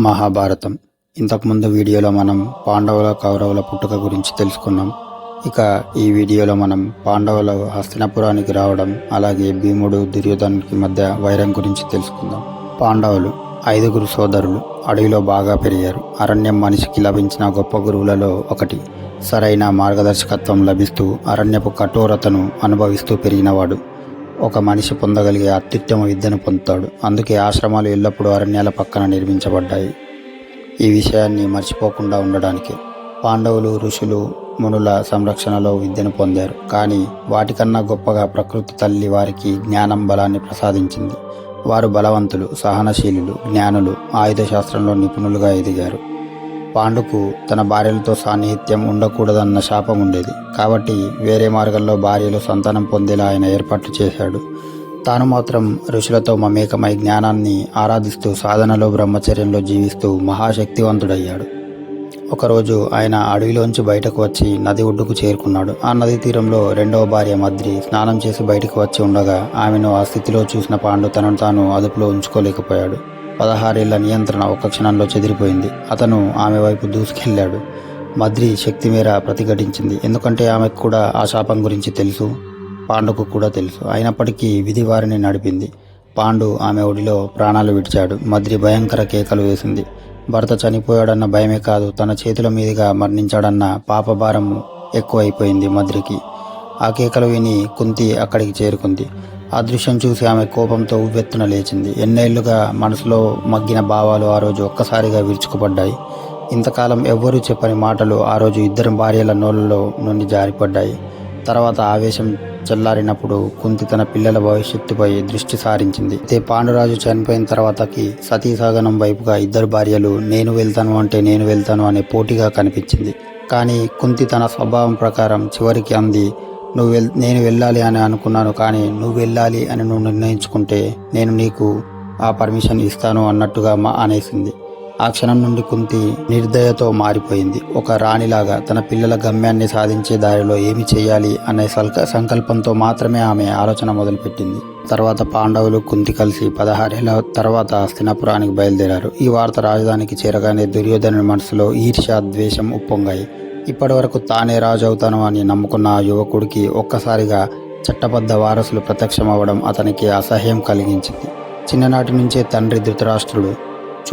మహాభారతం. ఇంతకుముందు వీడియోలో మనం పాండవుల కౌరవుల పుట్టుక గురించి తెలుసుకున్నాం. ఇక ఈ వీడియోలో మనం పాండవులు హస్తినపురానికి రావడం అలాగే భీముడు దుర్యోధనునికి మధ్య వైరం గురించి తెలుసుకుందాం. పాండవులు ఐదుగురు సోదరులు అడవిలో బాగా పెరిగారు. అరణ్యం మనిషికి లభించిన గొప్ప గురువులలో ఒకటి. సరైన మార్గదర్శకత్వం లభిస్తూ అరణ్యపు కఠోరతను అనుభవిస్తూ పెరిగినవాడు. ఒక మనిషి పొందగలిగే అత్యుత్తమ విద్యను పొందుతాడు. అందుకే ఆశ్రమాలు ఎల్లప్పుడూ అరణ్యాల పక్కన నిర్మించబడ్డాయి. ఈ విషయాన్ని మర్చిపోకుండా ఉండడానికి పాండవులు ఋషులు మునుల సంరక్షణలో విద్యను పొందారు. కానీ వాటికన్నా గొప్పగా ప్రకృతి తల్లి వారికి జ్ఞానం బలాన్ని ప్రసాదించింది. వారు బలవంతులు సహనశీలులు జ్ఞానులు ఆయుధ శాస్త్రంలో నిపుణులుగా ఎదిగారు. పాండుకు తన భార్యలతో సాన్నిహిత్యం ఉండకూడదన్న శాపం ఉండేది కాబట్టి వేరే మార్గంలో భార్యలు సంతానం పొందేలా ఆయన ఏర్పాట్లు చేశాడు. తాను మాత్రం ఋషులతో మమేకమై జ్ఞానాన్ని ఆరాధిస్తూ సాధనలో బ్రహ్మచర్యంలో జీవిస్తూ మహాశక్తివంతుడయ్యాడు. ఒకరోజు ఆయన అడవిలోంచి బయటకు వచ్చి నది ఒడ్డుకు చేరుకున్నాడు. ఆ నది తీరంలో రెండవ భార్య మద్రి స్నానం చేసి బయటకు వచ్చి ఉండగా ఆమెను ఆ స్థితిలో చూసిన పాండు తనను తాను అదుపులో ఉంచుకోలేకపోయాడు. పదహారేళ్ళ నియంత్రణ ఒక్క క్షణంలో చెదిరిపోయింది. అతను ఆమె వైపు దూసుకెళ్ళాడు. మద్రి శక్తి మేర ప్రతిఘటించింది. ఎందుకంటే ఆమెకు కూడా ఆ శాపం గురించి తెలుసు. పాండుకు కూడా తెలుసు. అయినప్పటికీ విధి వారిని నడిపింది. పాండు ఆమె ఒడిలో ప్రాణాలు విడిచాడు. మద్రి భయంకర కేకలు వేసింది. భర్త చనిపోయాడన్న భయమే కాదు తన చేతుల మీదుగా మరణించాడన్న పాపభారం ఎక్కువైపోయింది మద్రికి. ఆ కేకలు విని కుంతి అక్కడికి చేరుకుంది. ఆ దృశ్యం చూసి ఆమె కోపంతో ఉవ్వెత్తున లేచింది. ఎన్నేళ్ళుగా మనసులో మగ్గిన భావాలు ఆ రోజు ఒక్కసారిగా విరుచుకుపడ్డాయి. ఇంతకాలం ఎవ్వరూ చెప్పని మాటలు ఆ రోజు ఇద్దరు భార్యల నోళ్ళలో నుండి జారిపడ్డాయి. తర్వాత ఆవేశం చల్లారినప్పుడు కుంతి తన పిల్లల భవిష్యత్తుపై దృష్టి సారించింది. అయితే పాండురాజు చనిపోయిన తర్వాతకి సతీసాగనం వైపుగా ఇద్దరు భార్యలు నేను వెళ్తాను అంటే నేను వెళ్తాను అనే పోటీగా కనిపించింది. కానీ కుంతి తన స్వభావం ప్రకారం చివరికి అంది నువ్వు వెళ్ నేను వెళ్ళాలి అని అనుకున్నాను కానీ నువ్వు వెళ్ళాలి అని నువ్వు నిర్ణయించుకుంటే నేను నీకు ఆ పర్మిషన్ ఇస్తాను అన్నట్టుగా మా అనేసింది. ఆ క్షణం నుండి కుంతి నిర్దయతో మారిపోయింది. ఒక రాణిలాగా తన పిల్లల గమ్యాన్ని సాధించే దారిలో ఏమి చేయాలి అనే సల్క సంకల్పంతో మాత్రమే ఆమె ఆలోచన మొదలుపెట్టింది. తర్వాత పాండవులు కుంతి కలిసి పదహారేళ్ళ తర్వాత హస్తినాపురానికి బయలుదేరారు. ఈ వార్త రాజధానికి చేరగానే దుర్యోధను మనసులో ఈర్ష్య ద్వేషం ఉప్పొంగాయి. ఇప్పటివరకు తానే రాజు అవుతాను అని నమ్ముకున్న ఆ యువకుడికి ఒక్కసారిగా చట్టబద్ధ వారసులు ప్రత్యక్షమవ్వడం అతనికి అసహ్యం కలిగించింది. చిన్ననాటి నుంచే తండ్రి ధృతరాష్ట్రుడు.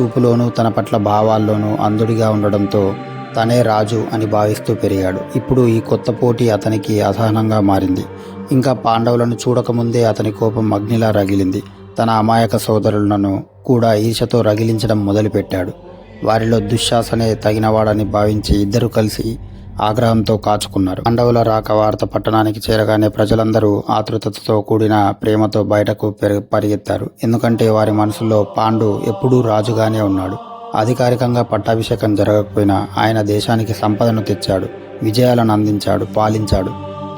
చూపులోనూ తన పట్ల భావాల్లోనూ అంధుడిగా ఉండడంతో తనే రాజు అని భావిస్తూ పెరిగాడు. ఇప్పుడు ఈ కొత్త పోటీ అతనికి అసహనంగా మారింది. ఇంకా పాండవులను చూడకముందే అతని కోపం అగ్నిలా రగిలింది. తన అమాయక సోదరులను కూడా ఈర్షతో రగిలించడం మొదలుపెట్టాడు. వారిలో దుశ్శాసనే తగినవాడని భావించి ఇద్దరు కలిసి ఆగ్రహంతో కాచుకున్నారు. పాండవుల రాక వార్త పట్టణానికి చేరగానే ప్రజలందరూ ఆతృతతో కూడిన ప్రేమతో బయటకు పరిగెత్తారు. ఎందుకంటే వారి మనసులో పాండు ఎప్పుడూ రాజుగానే ఉన్నాడు. అధికారికంగా పట్టాభిషేకం జరగకపోయినా ఆయన దేశానికి సంపదను తెచ్చాడు విజయాలను అందించాడు పాలించాడు.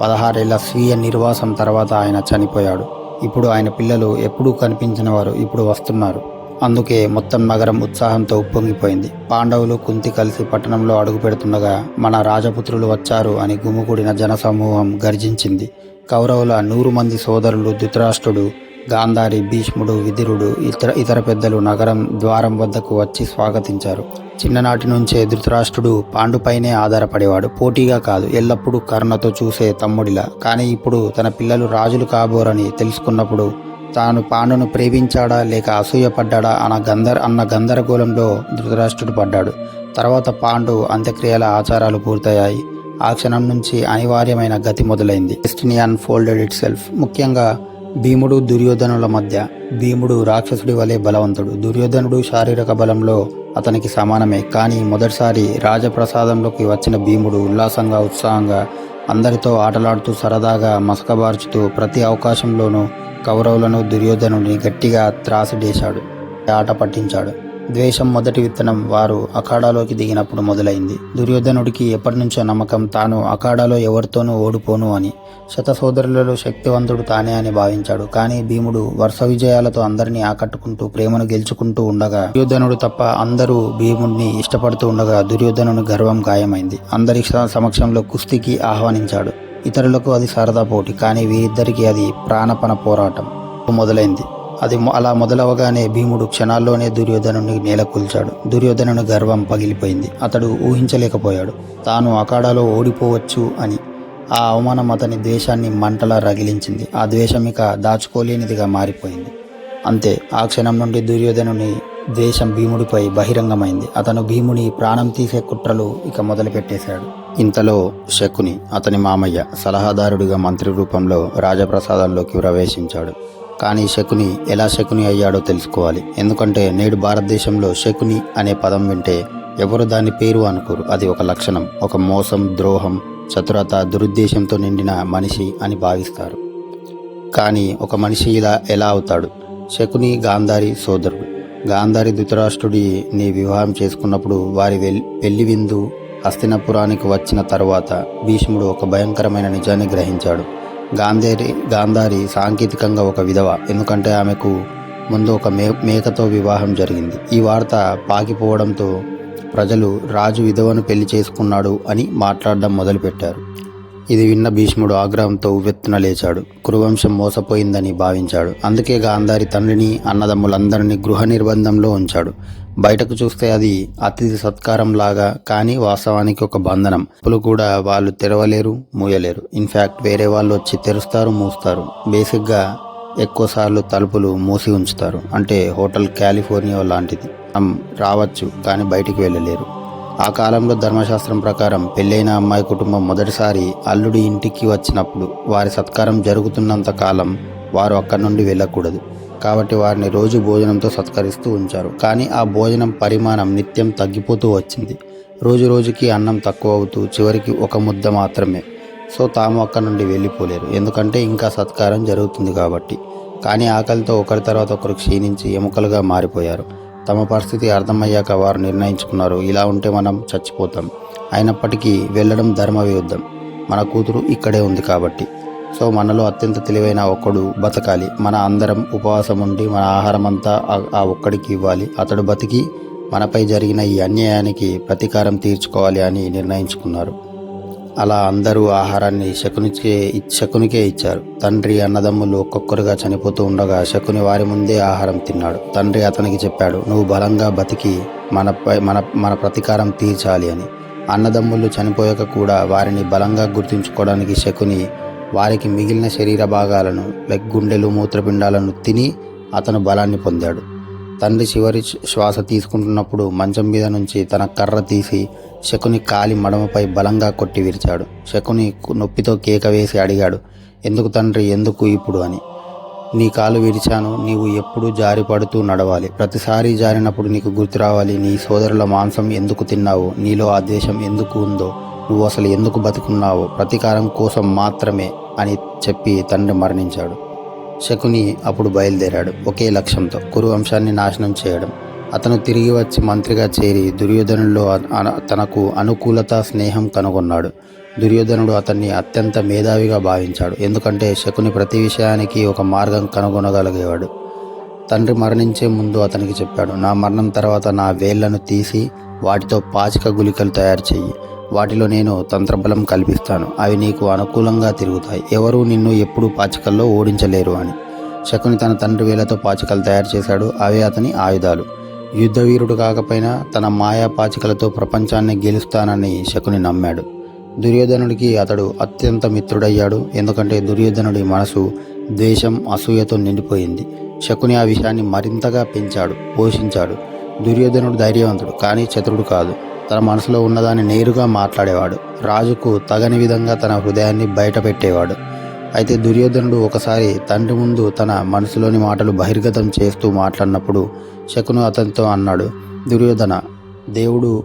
పదహారేళ్ళ స్వీయ నిర్వాసం తర్వాత ఆయన చనిపోయాడు. ఇప్పుడు ఆయన పిల్లలు ఎప్పుడూ కనిపించిన వారు ఇప్పుడు వస్తున్నారు. అందుకే మొత్తం నగరం ఉత్సాహంతో ఉప్పొంగిపోయింది. పాండవులు కుంతి కలిసి పట్టణంలో అడుగు పెడుతుండగా మన రాజపుత్రులు వచ్చారు అని గుమికూడిన జనసమూహం గర్జించింది. కౌరవుల నూరు మంది సోదరులు ధృతరాష్ట్రుడు గాంధారి భీష్ముడు విదురుడు ఇతర ఇతర పెద్దలు నగరం ద్వారం వద్దకు వచ్చి స్వాగతించారు. చిన్ననాటి నుంచే ధృతరాష్ట్రుడు పాండుపైనే ఆధారపడేవాడు. పోటీగా కాదు ఎల్లప్పుడూ కరుణతో చూసే తమ్ముడిలా. కానీ ఇప్పుడు తన పిల్లలు రాజులు కాబోరని తెలుసుకున్నప్పుడు తాను పాండును ప్రేమించాడా లేక అసూయపడ్డాడా అన్న గంధర్ అన్న గందరగోళంలో ధృతరాష్ట్రుడు పడ్డాడు. తర్వాత పాండు అంత్యక్రియల ఆచారాలు పూర్తయ్యాయి. ఆ క్షణం నుంచి అనివార్యమైన గతి మొదలైంది. డెస్టినీ అన్ఫోల్డెడ్ ఇట్ సెల్ఫ్ ముఖ్యంగా భీముడు దుర్యోధనుల మధ్య. భీముడు రాక్షసుడి వలె బలవంతుడు. దుర్యోధనుడు శారీరక బలంలో అతనికి సమానమే. కానీ మొదటిసారి రాజప్రసాదంలోకి వచ్చిన భీముడు ఉల్లాసంగా ఉత్సాహంగా అందరితో ఆటలాడుతూ సరదాగా మసకబార్చుతూ ప్రతి అవకాశంలోనూ కౌరవులను దుర్యోధనుడిని గట్టిగా త్రాసిడేశాడు ఆట పట్టించాడు. ద్వేషం మొదటి విత్తనం వారు అఖాడాలోకి దిగినప్పుడు మొదలైంది. దుర్యోధనుడికి ఎప్పటినుంచో నమ్మకం తాను అఖాడాలో ఎవరితోనూ ఓడిపోను అని. శత సోదరులలో శక్తివంతుడు తానే అని భావించాడు. కానీ భీముడు వరుస విజయాలతో అందరినీ ఆకట్టుకుంటూ ప్రేమను గెలుచుకుంటూ ఉండగా దుర్యోధనుడు తప్ప అందరూ భీముడిని ఇష్టపడుతూ ఉండగా దుర్యోధనుని గర్వం గాయమైంది. అందరి సమక్షంలో కుస్తీకి ఆహ్వానించాడు. ఇతరులకు అది సరదా పోటీ కానీ వీరిద్దరికీ అది ప్రాణపణ పోరాటం మొదలైంది. అది అలా మొదలవగానే భీముడు క్షణాల్లోనే దుర్యోధనుని నేలకూల్చాడు. దుర్యోధనుని గర్వం పగిలిపోయింది. అతడు ఊహించలేకపోయాడు. తాను అఖాడాలో ఓడిపోవచ్చు అని. ఆ అవమానం అతని ద్వేషాన్ని మంటలా రగిలించింది. ఆ ద్వేషం ఇక దాచుకోలేనిదిగా మారిపోయింది. అంతే ఆ క్షణం నుండి దుర్యోధనుని ద్వేషం భీముడిపై బహిరంగమైంది. అతను భీముని ప్రాణం తీసే కుట్రలు ఇక మొదలుపెట్టేశాడు. ఇంతలో శకుని అతని మామయ్య సలహాదారుడిగా మంత్రి రూపంలో రాజప్రసాదంలోకి ప్రవేశించాడు. కానీ శకుని ఎలా శకుని అయ్యాడో తెలుసుకోవాలి. ఎందుకంటే నేడు భారతదేశంలో శకుని అనే పదం వింటే ఎవరు దాని పేరు అనుకోరు. అది ఒక లక్షణం ఒక మోసం ద్రోహం చతురత దురుద్దేశంతో నిండిన మనిషి అని భావిస్తారు. కానీ ఒక మనిషి ఇలా ఎలా అవుతాడు? శకుని గాంధారి సోదరుడు. గాంధారి ధృతరాష్ట్రుడిని వివాహం చేసుకున్నప్పుడు వారి వెల్- పెళ్ళి విందు హస్తినపురానికి వచ్చిన తరువాత భీష్ముడు ఒక భయంకరమైన నిజాన్ని గ్రహించాడు. గాంధారి గాంధారి సాంకేతికంగా ఒక విధవ. ఎందుకంటే ఆమెకు ముందు ఒక మే మేకతో వివాహం జరిగింది. ఈ వార్త పాకిపోవడంతో ప్రజలు రాజు విధవను పెళ్ళి చేసుకున్నాడు అని మాట్లాడడం మొదలుపెట్టారు. ఇది విన్న భీష్ముడు ఆగ్రహంతో ఉవ్వెత్తున లేచాడు. కురువంశం మోసపోయిందని భావించాడు. అందుకే గాంధారి తండ్రిని అన్నదమ్ములందరినీ గృహ నిర్బంధంలో ఉంచాడు. బయటకు చూస్తే అది అతిథి సత్కారం లాగా కానీ వాస్తవానికి ఒక బంధనం. అప్పులు కూడా వాళ్ళు తెరవలేరు మూయలేరు. ఇన్ఫ్యాక్ట్ వేరే వాళ్ళు వచ్చి తెరుస్తారు మూస్తారు. బేసిక్గా ఎక్కువసార్లు తలుపులు మూసి ఉంచుతారు. అంటే హోటల్ కాలిఫోర్నియా లాంటిది. రావచ్చు కానీ బయటికి వెళ్ళలేరు. ఆ కాలంలో ధర్మశాస్త్రం ప్రకారం పెళ్ళైన అమ్మాయి కుటుంబం మొదటిసారి అల్లుడి ఇంటికి వచ్చినప్పుడు వారి సత్కారం జరుగుతున్నంత కాలం వారు అక్కడి నుండి వెళ్ళకూడదు. కాబట్టి వారిని రోజు భోజనంతో సత్కరిస్తూ ఉంచారు. కానీ ఆ భోజనం పరిమాణం నిత్యం తగ్గిపోతూ వచ్చింది. రోజు రోజుకి అన్నం తక్కువ అవుతూ చివరికి ఒక ముద్ద మాత్రమే. సో తాము అక్కడి నుండి వెళ్ళిపోలేరు. ఎందుకంటే ఇంకా సత్కారం జరుగుతుంది కాబట్టి. కానీ ఆకలితో ఒకరి తర్వాత ఒకరు క్షీణించి ఎముకలుగా మారిపోయారు. తమ పరిస్థితి అర్థమయ్యాక వారు నిర్ణయించుకున్నారు. ఇలా ఉంటే మనం చచ్చిపోతాం. అయినప్పటికీ వెళ్ళడం ధర్మ విరుద్ధం మన కూతురు ఇక్కడే ఉంది కాబట్టి. సో మనలో అత్యంత తెలివైన ఒక్కడు బతకాలి. మన అందరం ఉపవాసం ఉండి మన ఆహారం అంతా ఆ- ఆ ఒక్కడికి ఇవ్వాలి. అతడు బతికి మనపై జరిగిన ఈ అన్యాయానికి ప్రతీకారం తీర్చుకోవాలి అని నిర్ణయించుకున్నారు. అలా అందరూ ఆహారాన్ని శకునికే శకునికే ఇచ్చారు. తండ్రి అన్నదమ్ములు ఒక్కొక్కరుగా చనిపోతూ ఉండగా శకుని వారి ముందే ఆహారం తిన్నాడు. తండ్రి అతనికి చెప్పాడు నువ్వు బలంగా బతికి మనపై మన మన ప్రతీకారం తీర్చాలి అని. అన్నదమ్ములు చనిపోయాక కూడా వారిని బలంగా గుర్తుంచుకోవడానికి శకుని వారికి మిగిలిన శరీర భాగాలను లైక్ గుండెలు మూత్రపిండాలను తిని అతను బలాన్ని పొందాడు. తండ్రి చివరి శ్వాస తీసుకుంటున్నప్పుడు మంచం మీద నుంచి తన కర్ర తీసి శకుని కాలి మడమపై బలంగా కొట్టి విరిచాడు. శకుని నొప్పితో కేక వేసి అడిగాడు ఎందుకు తండ్రి ఎందుకు ఇప్పుడు? అని. నీ కాలు విరిచాను నీవు ఎప్పుడూ జారిపడుతూ నడవాలి. ప్రతిసారి జారినప్పుడు నీకు గుర్తు రావాలి నీ సోదరుల మాంసం ఎందుకు తిన్నావు? నీలో ఆ ద్వేషం ఎందుకు ఉందో? నువ్వు అసలు ఎందుకు బతుకున్నావు ప్రతీకారం కోసం మాత్రమే అని చెప్పి తండ్రి మరణించాడు. శకుని అప్పుడు బయలుదేరాడు ఒకే లక్ష్యంతో కురు వంశాన్ని నాశనం చేయడం. అతను తిరిగి వచ్చి మంత్రిగా చేరి దుర్యోధనుల్లో తనకు అనుకూలత స్నేహం కనుగొన్నాడు. దుర్యోధనుడు అతన్ని అత్యంత మేధావిగా భావించాడు. ఎందుకంటే శకుని ప్రతి విషయానికి ఒక మార్గం కనుగొనగలిగేవాడు. తండ్రి మరణించే ముందు అతనికి చెప్పాడు నా మరణం తర్వాత నా వేళ్ళను తీసి వాటితో పాచిక గుళికలు తయారు చెయ్యి. వాటిలో నేను తంత్రబలం కల్పిస్తాను. అవి నీకు అనుకూలంగా తిరుగుతాయి. ఎవరూ నిన్ను ఎప్పుడూ పాచికల్లో ఓడించలేరు అని. శకుని తన తండ్రి వేలతో పాచికలు తయారు చేశాడు. అవే అతని ఆయుధాలు. యుద్ధవీరుడు కాకపోయినా తన మాయా పాచికలతో ప్రపంచాన్ని గెలుస్తానని శకుని నమ్మాడు. దుర్యోధనుడికి అతడు అత్యంత మిత్రుడయ్యాడు. ఎందుకంటే దుర్యోధనుడి మనసు ద్వేషం అసూయతో నిండిపోయింది. శకుని ఆ విషయాన్ని మరింతగా పెంచాడు పోషించాడు. దుర్యోధనుడు ధైర్యవంతుడు కానీ చతురుడు కాదు. తన మనసులో ఉన్నదాన్ని నేరుగా మాట్లాడేవాడు. రాజుకు తగని విధంగా తన హృదయాన్ని బయటపెట్టేవాడు. అయితే దుర్యోధనుడు ఒకసారి తండ్రి ముందు తన మనసులోని మాటలు బహిర్గతం చేస్తూ మాట్లాడినప్పుడు శకును అతనితో అన్నాడు దుర్యోధన దేవుడు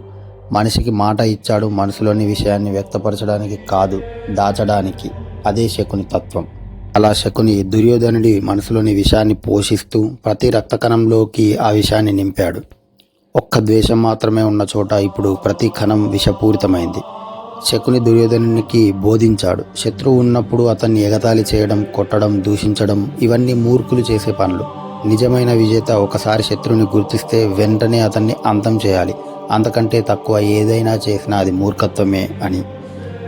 మనిషికి మాట ఇచ్చాడు మనసులోని విషయాన్ని వ్యక్తపరచడానికి కాదు దాచడానికి. అదే శకుని తత్వం. అలా శకుని దుర్యోధనుడి మనసులోని విషయాన్ని పోషిస్తూ ప్రతి రక్తకణంలోకి ఆ విషయాన్ని నింపాడు. ఒక్క ద్వేషం మాత్రమే ఉన్న చోట ఇప్పుడు ప్రతి కణం విషపూరితమైంది. శకుని దుర్యోధనునికి బోధించాడు. శత్రువు ఉన్నప్పుడు అతన్ని ఎగతాళి చేయడం కొట్టడం దూషించడం ఇవన్నీ మూర్ఖులు చేసే పనులు. నిజమైన విజేత ఒకసారి శత్రువుని గుర్తిస్తే వెంటనే అతన్ని అంతం చేయాలి. అంతకంటే తక్కువ ఏదైనా చేసినా అది మూర్ఖత్వమే అని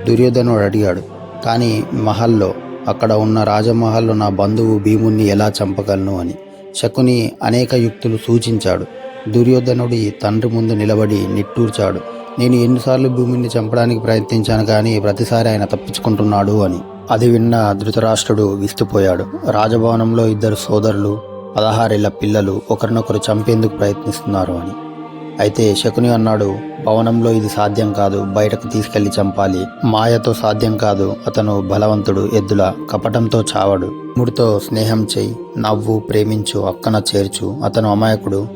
దుర్యోధనుడు అడిగాడు. కానీ మహల్లో అక్కడ ఉన్న రాజమహల్లో నా బంధువు భీముణ్ణి ఎలా చంపగలను అని. శకుని అనేక యుక్తులు సూచించాడు. దుర్యోధనుడి తండ్రి ముందు నిలబడి నిట్టూర్చాడు. నేను ఎన్నిసార్లు భూమిని చంపడానికి ప్రయత్నించాను కానీ ప్రతిసారి ఆయన తప్పించుకుంటున్నాడు అని. అది విన్న ధృతరాష్ట్రుడు విస్తుపోయాడు. రాజభవనంలో ఇద్దరు సోదరులు పదహారేళ్ళ పిల్లలు ఒకరినొకరు చంపేందుకు ప్రయత్నిస్తున్నారు అని. అయితే శకుని అన్నాడు భవనంలో ఇది సాధ్యం కాదు బయటకు తీసుకెళ్ళి చంపాలి. మాయతో సాధ్యం కాదు అతను బలవంతుడు ఎద్దుల కపటంతో చావడు. ముడితో స్నేహం చేయి నవ్వు ప్రేమించు అక్కన చేర్చు అతను అమాయకుడు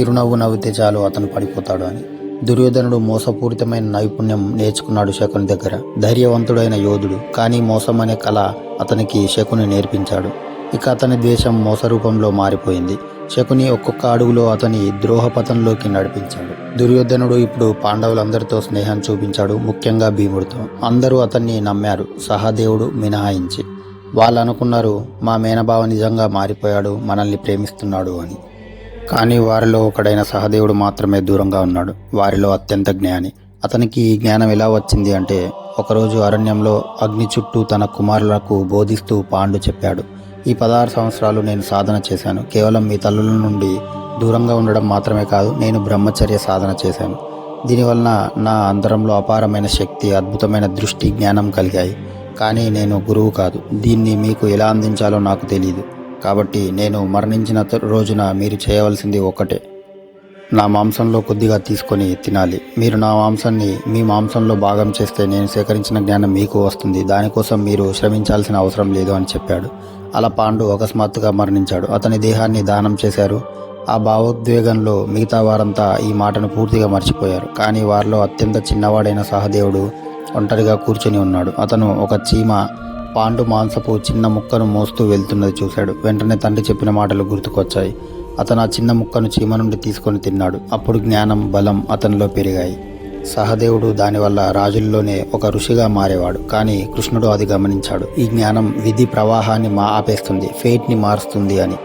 చిరునవ్వు నవ్వితే చాలు అతను పడిపోతాడు అని. దుర్యోధనుడు మోసపూరితమైన నైపుణ్యం నేర్చుకున్నాడు శకుని దగ్గర. ధైర్యవంతుడైన యోధుడు కానీ మోసం అనే కళ అతనికి శకుని నేర్పించాడు. ఇక అతని ద్వేషం మోసరూపంలో మారిపోయింది. శకుని ఒక్కొక్క అడుగులో అతని ద్రోహపథంలోకి నడిపించాడు. దుర్యోధనుడు ఇప్పుడు పాండవులందరితో స్నేహం చూపించాడు ముఖ్యంగా భీముడితో. అందరూ అతన్ని నమ్మారు సహదేవుడు మినహాయించి. వాళ్ళు అనుకున్నారు మా మేనబావ నిజంగా మారిపోయాడు మనల్ని ప్రేమిస్తున్నాడు అని. కానీ వారిలో ఒకడైన సహదేవుడు మాత్రమే దూరంగా ఉన్నాడు. వారిలో అత్యంత జ్ఞాని. అతనికి ఈ జ్ఞానం ఎలా వచ్చింది అంటే ఒకరోజు అరణ్యంలో అగ్ని చుట్టూ తన కుమారులకు బోధిస్తూ పాండు చెప్పాడు ఈ పదహారు సంవత్సరాలు నేను సాధన చేశాను. కేవలం మీ తల్లుల నుండి దూరంగా ఉండడం మాత్రమే కాదు నేను బ్రహ్మచర్య సాధన చేశాను. దీనివలన నా అంతరంలో అపారమైన శక్తి అద్భుతమైన దృష్టి జ్ఞానం కలిగాయి. కానీ నేను గురువు కాదు. దీన్ని మీకు ఎలా అందించాలో నాకు తెలియదు కాబట్టి నేను మరణించిన రోజున మీరు చేయవలసింది ఒక్కటే. నా మాంసంలో కొద్దిగా తీసుకొని తినాలి. మీరు నా మాంసాన్ని మీ మాంసంలో భాగం చేస్తే నేను సేకరించిన జ్ఞానం మీకు వస్తుంది. దానికోసం మీరు శ్రమించాల్సిన అవసరం లేదు అని చెప్పాడు. అలా పాండు అకస్మాత్తుగా మరణించాడు. అతని దేహాన్ని దానం చేశారు. ఆ భావోద్వేగంలో మిగతా వారంతా ఈ మాటను పూర్తిగా మర్చిపోయారు. కానీ వారిలో అత్యంత చిన్నవాడైన సహదేవుడు ఒంటరిగా కూర్చొని ఉన్నాడు. అతను ఒక చీమ పాండు మాంసపు చిన్న ముక్కను మోస్తూ వెళ్తున్నది చూశాడు. వెంటనే తండ్రి చెప్పిన మాటలు గుర్తుకొచ్చాయి. అతను ఆ చిన్న ముక్కను చీమ నుండి తీసుకొని తిన్నాడు. అప్పుడు జ్ఞానం బలం అతనిలో పెరిగాయి. సహదేవుడు దానివల్ల రాజుల్లోనే ఒక ఋషిగా మారేవాడు. కానీ కృష్ణుడు అది గమనించాడు. ఈ జ్ఞానం విధి ప్రవాహాన్ని మా ఆపేస్తుంది ఫేట్ని మారుస్తుంది అని.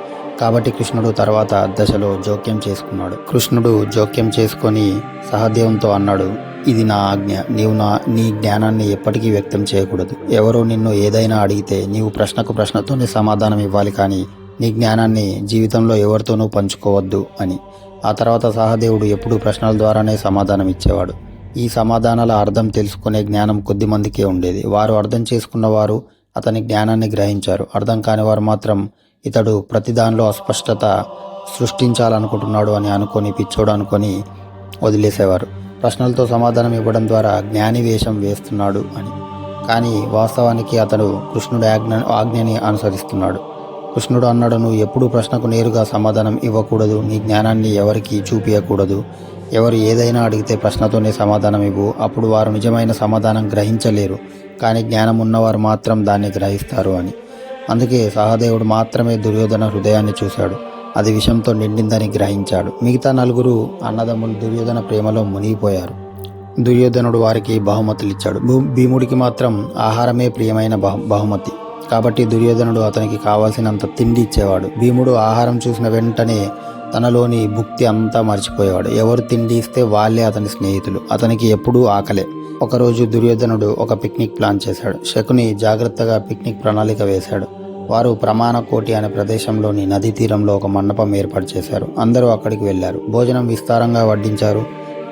కాబట్టి కృష్ణుడు తర్వాత దశలో జోక్యం చేసుకున్నాడు. కృష్ణుడు జోక్యం చేసుకొని సహదేవంతో అన్నాడు ఇది నా ఆజ్ఞ. నీవు నా నీ జ్ఞానాన్ని ఎప్పటికీ వ్యక్తం చేయకూడదు. ఎవరో నిన్ను ఏదైనా అడిగితే నీవు ప్రశ్నకు ప్రశ్నతోనే సమాధానం ఇవ్వాలి కానీ నీ జ్ఞానాన్ని జీవితంలో ఎవరితోనూ పంచుకోవద్దు అని. ఆ తర్వాత సహదేవుడు ఎప్పుడూ ప్రశ్నల ద్వారానే సమాధానం ఇచ్చేవాడు. ఈ సమాధానాల అర్థం తెలుసుకునే జ్ఞానం కొద్ది మందికే ఉండేది. వారు అర్థం చేసుకున్నవారు అతని జ్ఞానాన్ని గ్రహించారు. అర్థం కాని వారు మాత్రం ఇతడు ప్రతి దానిలో అస్పష్టత సృష్టించాలనుకుంటున్నాడు అని అనుకొని పిచ్చోడు అనుకొని వదిలేసేవారు. ప్రశ్నలతో సమాధానం ఇవ్వడం ద్వారా జ్ఞాని వేషం వేస్తున్నాడు అని. కానీ వాస్తవానికి అతడు కృష్ణుడి ఆజ్ఞ ఆజ్ఞని అనుసరిస్తున్నాడు. కృష్ణుడు అన్నాడు నువ్వు ఎప్పుడూ ప్రశ్నకు నేరుగా సమాధానం ఇవ్వకూడదు. నీ జ్ఞానాన్ని ఎవరికి చూపించకూడదు ఎవరు ఏదైనా అడిగితే ప్రశ్నతోనే సమాధానం ఇవ్వు. అప్పుడు వారు నిజమైన సమాధానం గ్రహించలేరు. కానీ జ్ఞానం ఉన్నవారు మాత్రం దాన్ని గ్రహిస్తారు అని. అందుకే సహదేవుడు మాత్రమే దుర్యోధన హృదయాన్ని చూశాడు. అది విషంతో నిండిందని గ్రహించాడు. మిగతా నలుగురు అన్నదమ్ములు దుర్యోధన ప్రేమలో మునిగిపోయారు. దుర్యోధనుడు వారికి బహుమతులు ఇచ్చాడు భూ- భీముడికి మాత్రం ఆహారమే ప్రియమైన బహు బహుమతి. కాబట్టి దుర్యోధనుడు అతనికి కావాల్సినంత తిండి ఇచ్చేవాడు. భీముడు ఆహారం చూసిన వెంటనే తనలోని భుక్తి అంతా మర్చిపోయేవాడు. ఎవరు తిండి ఇస్తే వాళ్ళే అతని స్నేహితులు. అతనికి ఎప్పుడూ ఆకలే. ఒకరోజు దుర్యోధనుడు ఒక పిక్నిక్ ప్లాన్ చేశాడు. శకుని జాగ్రత్తగా పిక్నిక్ ప్రణాళిక వేశాడు. వారు ప్రమాణ కోటి అనే ప్రదేశంలోని నదీ తీరంలో ఒక మండపం ఏర్పాటు చేశారు. అందరూ అక్కడికి వెళ్ళారు. భోజనం విస్తారంగా వడ్డించారు.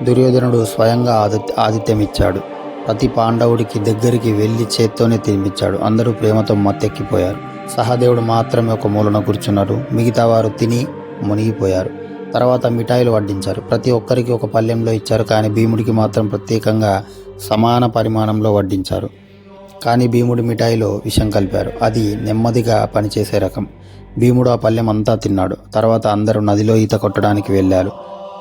దుర్యోధనుడు స్వయంగా ఆది ఆదిత్యమిచ్చాడు. ప్రతి పాండవుడికి దగ్గరికి వెళ్ళి చేత్తోనే తినిపించాడు. అందరూ ప్రేమతో మత్తెక్కిపోయారు. సహదేవుడు మాత్రమే ఒక మూలన కూర్చున్నారు మిగతా వారు తిని మునిగిపోయారు. తర్వాత మిఠాయిలు వడ్డించారు. ప్రతి ఒక్కరికి ఒక పళ్ళెంలో ఇచ్చారు. కానీ భీముడికి మాత్రం ప్రత్యేకంగా సమాన పరిమాణంలో వడ్డించారు. కానీ భీముడి మిఠాయిలో విషం కలిపారు. అది నెమ్మదిగా పనిచేసే రకం. భీముడు ఆ పళ్ళెం అంతా తిన్నాడు. తర్వాత అందరూ నదిలో ఈత కొట్టడానికి వెళ్ళారు.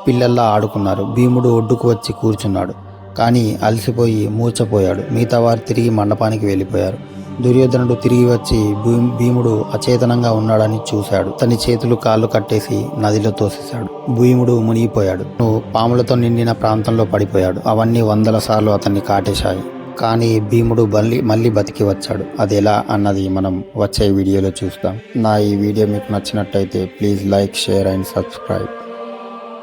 పిల్లల్లా ఆడుకున్నారు. భీముడు ఒడ్డుకు వచ్చి కూర్చున్నాడు. కానీ అలసిపోయి మూర్చపోయాడు మిగతా వారు తిరిగి మండపానికి వెళ్ళిపోయారు. దుర్యోధనుడు తిరిగి వచ్చి భీ- భీముడు అచేతనంగా ఉన్నాడని చూశాడు. తన చేతులు కాళ్ళు కట్టేసి నదిలో తోసేశాడు. భీముడు మునిగిపోయాడు. నువ్వు పాములతో నిండిన ప్రాంతంలో పడిపోయాడు. అవన్నీ వందల సార్లు అతన్ని కాటేశాయి. కానీ భీముడు మళ్ళీ మళ్ళీ బతికి వచ్చాడు. అది ఎలా అన్నది మనం వచ్చే వీడియోలో చూస్తాం. నా ఈ వీడియో మీకు నచ్చినట్టయితే please like share and subscribe.